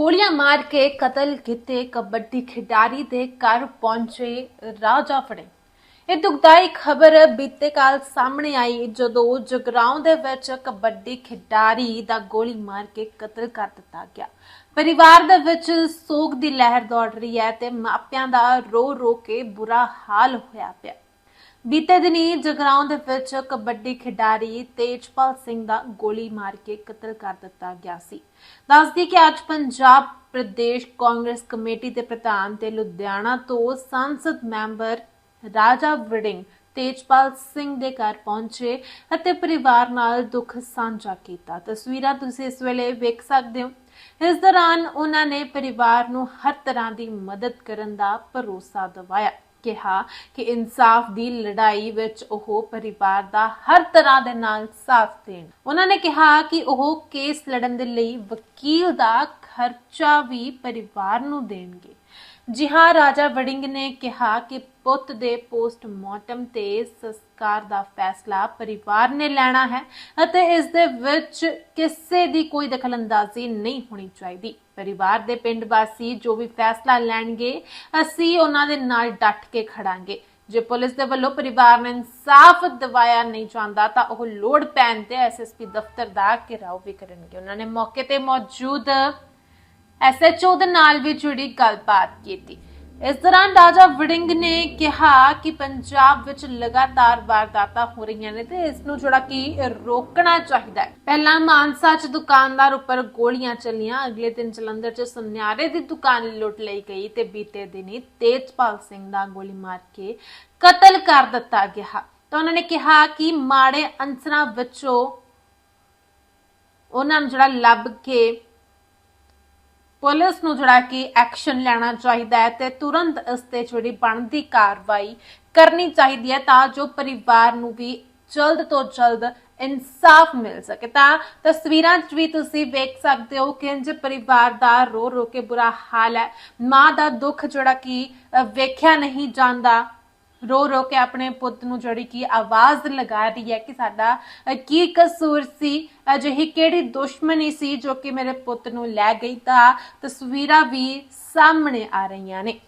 ਗੋਲੀਆਂ ਮਾਰ ਕੇ ਕਤਲ ਕੀਤੇ ਕਬੱਡੀ ਖਿਡਾਰੀ ਦੇ ਘਰ ਪਹੁੰਚੇ ਰਾਜਾ ਫੜੇ। ਇਹ ਦੁਖਦਾਈ ਖਬਰ ਬੀਤੇ ਕਾਲ ਸਾਹਮਣੇ ਆਈ, ਜਦੋਂ ਜਗਰਾਉਂ ਦੇ ਵਿੱਚ ਕਬੱਡੀ ਖਿਡਾਰੀ ਦਾ ਗੋਲੀ ਮਾਰ ਕੇ ਕਤਲ ਕਰ ਦਿੱਤਾ ਗਿਆ। ਪਰਿਵਾਰ ਦੇ ਵਿੱਚ ਸੋਗ ਦੀ ਲਹਿਰ ਦੌੜ ਰਹੀ ਹੈ ਤੇ ਮਾਪਿਆਂ ਦਾ ਰੋ ਰੋ ਕੇ ਬੁਰਾ ਹਾਲ ਹੋਇਆ ਪਿਆ। ਬੀਤੇ ਦਿਨੀ ਜਗਰਾਉਂ ਦੇ ਵਿੱਚ ਕਬੱਡੀ ਖਿਡਾਰੀ ਤੇਜਪਾਲ ਸਿੰਘ ਦਾ ਗੋਲੀ ਮਾਰ ਕੇ ਕਤਲ ਕਰ ਦਿੱਤਾ ਗਿਆ ਸੀ। ਦੱਸਦੀ ਕਿ ਅੱਜ ਪੰਜਾਬ ਪ੍ਰਦੇਸ਼ ਕਾਂਗਰਸ ਕਮੇਟੀ ਦੇ ਪ੍ਰਧਾਨ ਤੇ ਲੁਧਿਆਣਾ ਤੋਂ ਸੰਸਦ ਮੈਂਬਰ ਰਾਜਾ ਵੜਿੰਗ ਤੇਜਪਾਲ ਸਿੰਘ ਦੇ ਘਰ ਪਹੁੰਚੇ ਅਤੇ ਪਰਿਵਾਰ ਨਾਲ ਦੁੱਖ ਸਾਂਝਾ ਕੀਤਾ। ਤਸਵੀਰਾਂ ਤੁਸੀਂ ਇਸ ਵੇਲੇ ਵੇਖ ਸਕਦੇ ਹੋ। ਇਸ ਦੌਰਾਨ ਉਹਨਾਂ ਨੇ ਪਰਿਵਾਰ ਨੂੰ ਹਰ ਤਰ੍ਹਾਂ ਦੀ ਮਦਦ ਕਰਨ ਦਾ ਭਰੋਸਾ ਦਿਵਾਇਆ। ਕਿਹਾ ਕਿ ਇਨਸਾਫ ਦੀ ਲੜਾਈ ਵਿੱਚ ਉਹ ਪਰਿਵਾਰ ਦਾ ਹਰ ਤਰ੍ਹਾਂ ਦੇ ਨਾਲ ਸਾਥ ਦੇਣ। ਉਹਨਾਂ ਨੇ ਕਿਹਾ ਕਿ ਉਹ ਕੇਸ ਲੜਨ ਦੇ ਲਈ ਵਕੀਲ ਦਾ ਖਰਚਾ ਵੀ ਪਰਿਵਾਰ ਨੂੰ ਦੇਣਗੇ। ਜੀ ਹਾਂ, ਰਾਜਾ ਵੜਿੰਗ ਨੇ ਕਿਹਾ ਕਿ ਪੁੱਤ ਦੇ ਪੋਸਟਮਾਰਟਮ ਤੇ ਸੰਸਕਾਰ ਦਾ ਫੈਸਲਾ ਪਰਿਵਾਰ ਨੇ ਲੈਣਾ ਹੈ ਅਤੇ ਇਸ ਦੇ ਵਿੱਚ ਕਿਸੇ ਦੀ ਕੋਈ ਦਖਲਅੰਦਾਜ਼ੀ ਨਹੀਂ ਹੋਣੀ ਚਾਹੀਦੀ। ਪਰਿਵਾਰ ਦੇ ਪਿੰਡ ਵਾਸੀ ਜੋ ਵੀ ਫੈਸਲਾ ਲੈਣਗੇ, ਅਸੀਂ ਉਹਨਾਂ ਦੇ ਨਾਲ ਡਟ ਕੇ ਖੜਾਂਗੇ। ਜੇ ਪੁਲਿਸ ਦੇ ਵੱਲੋਂ ਪਰਿਵਾਰ ਨੂੰ ਇਨਸਾਫ ਦਿਵਾਇਆ ਨਹੀਂ ਜਾਂਦਾ, ਤਾਂ ਉਹ ਲੋੜ ਪੈਣ ਤੇ ਐਸਐਸਪੀ ਦਫ਼ਤਰ ਦਾ ਘਿਰਾਓ ਵੀ ਕਰਨਗੇ। ਉਹਨਾਂ ਨੇ ਮੌਕੇ ਤੇ ਮੌਜੂਦ ਐਸਐਚਓ ਦੇ ਨਾਲ ਵੀ ਜੁੜੀ ਗੱਲਬਾਤ ਕੀਤੀ। ਇਸ ਦੌਰਾਨ ਰਾਜਾ ਵੜਿੰਗ ਨੇ ਕਿਹਾ ਕਿ ਪੰਜਾਬ ਵਿੱਚ ਲਗਾਤਾਰ ਵਾਰਦਾਤਾਂ ਹੋ ਰਹੀਆਂ ਨੇ ਤੇ ਇਸ ਨੂੰ ਜਿਹੜਾ ਕਿ ਰੋਕਣਾ ਚਾਹੀਦਾ ਹੈ। ਪਹਿਲਾਂ ਮਾਨਸਾ 'ਚ ਦੁਕਾਨਦਾਰ ਉੱਪਰ ਗੋਲੀਆਂ ਚੱਲੀਆਂ, ਅਗਲੇ ਦਿਨ ਜਲੰਧਰ 'ਚ ਸੁਨਿਆਰੇ ਦੀ ਦੁਕਾਨ ਲੁੱਟ ਲਈ ਗਈ ਤੇ ਬੀਤੇ ਦਿਨੀ ਤੇਜਪਾਲ ਸਿੰਘ ਦਾ ਗੋਲੀ ਮਾਰ ਕੇ ਕਤਲ ਕਰ ਦਿੱਤਾ ਗਿਆ। ਤਾਂ ਉਹਨਾਂ ਨੇ ਕਿਹਾ ਕਿ ਮਾੜੇ ਅੰਸਰਾਂ ਵਿੱਚੋਂ ਉਹਨਾਂ ਨੂੰ ਜਿਹੜਾ ਲੱਭ ਕੇ ਪੁਲਿਸ ਨੂੰ ਜਿਹੜਾ ਕਿ ਐਕਸ਼ਨ ਲੈਣਾ ਚਾਹੀਦਾ ਹੈ ਤੇ ਤੁਰੰਤ ਇਸ ਤੇ ਜਿਹੜੀ ਬਣਦੀ ਕਾਰਵਾਈ ਕਰਨੀ ਚਾਹੀਦੀ ਹੈ ਤਾਂ ਜੋ ਪਰਿਵਾਰ ਨੂੰ ਵੀ ਜਲਦ ਤੋਂ ਜਲਦ ਇਨਸਾਫ ਮਿਲ ਸਕੇ। ਤਾਂ ਤਸਵੀਰਾਂ 'ਚ ਵੀ ਤੁਸੀਂ ਵੇਖ ਸਕਦੇ ਹੋ ਕਿ ਇੰਜ ਪਰਿਵਾਰ ਦਾ ਰੋ ਰੋ ਕੇ ਬੁਰਾ ਹਾਲ ਹੈ। ਮਾਂ ਦਾ ਦੁੱਖ ਜਿਹੜਾ ਕਿ ਵੇਖਿਆ ਨਹੀਂ ਜਾਂਦਾ। ਰੋ ਰੋ ਕੇ ਆਪਣੇ ਪੁੱਤ ਨੂੰ ਜਿਹੜੀ ਕਿ ਆਵਾਜ਼ ਲਗਾ ਰਹੀ ਹੈ ਕਿ ਸਾਡਾ ਕੀ ਕਸੂਰ ਸੀ? ਅਜਿਹੀ ਕਿਹੜੀ ਦੁਸ਼ਮਣੀ ਸੀ ਜੋ ਕਿ ਮੇਰੇ ਪੁੱਤ ਨੂੰ ਲੈ ਗਈ ਤਾਂ ਤਸਵੀਰਾਂ ਵੀ ਸਾਹਮਣੇ ਆ ਰਹੀਆਂ ਨੇ।